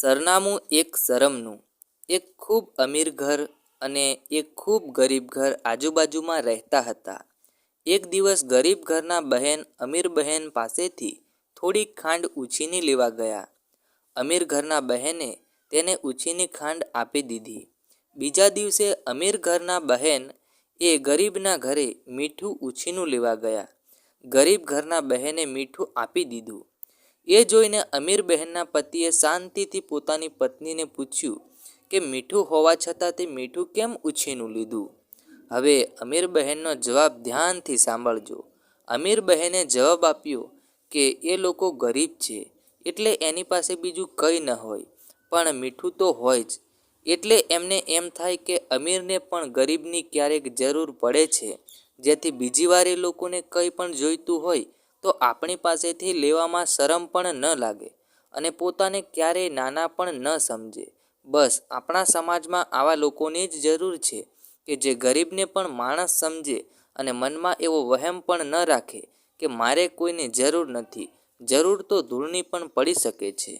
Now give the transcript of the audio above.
સરનામું એક શરમનું એક ખૂબ અમીર ઘર અને એક ખૂબ ગરીબ ઘર આજુબાજુમાં રહેતા હતા. એક દિવસ ગરીબ ઘરના બહેન અમીર બહેન પાસેથી થોડીક ખાંડ ઉછીની લેવા ગયા. અમીર ઘરના બહેને તેને ઉછીની ખાંડ આપી દીધી. બીજા દિવસે અમીર ઘરના બહેન એ ગરીબના ઘરે મીઠું ઉછીનું લેવા ગયા. ગરીબ ઘરના બહેને મીઠું આપી દીધું. એ જોઈને અમીર બહેનના પતિએ શાંતિથી પોતાની પત્નીને પૂછ્યું કે, મીઠું હોવા છતાં તે મીઠું કેમ ઉછીનું લીધું? હવે અમીર બહેનનો જવાબ ધ્યાનથી સાંભળજો. અમીર બહેને જવાબ આપ્યો કે, એ લોકો ગરીબ છે, એટલે એની પાસે બીજું કંઈ ન હોય, પણ મીઠું તો હોય જ. એટલે એમને એમ થાય કે, અમીરને પણ ગરીબની ક્યારેક જરૂર પડે છે. જેથી બીજી વાર એ લોકોને કંઈ પણ જોઈતું હોય તો આપણી પાસેથી લેવામાં શરમ પણ ન લાગે અને પોતાને ક્યારેય નાના પણ ન સમજે. બસ, આપણા સમાજમાં આવા લોકોની જ જરૂર છે કે જે ગરીબને પણ માણસ સમજે અને મનમાં એવો વહેમ પણ ન રાખે કે મારે કોઈને જરૂર નથી. જરૂર તો ધૂળની પણ પડી શકે છે.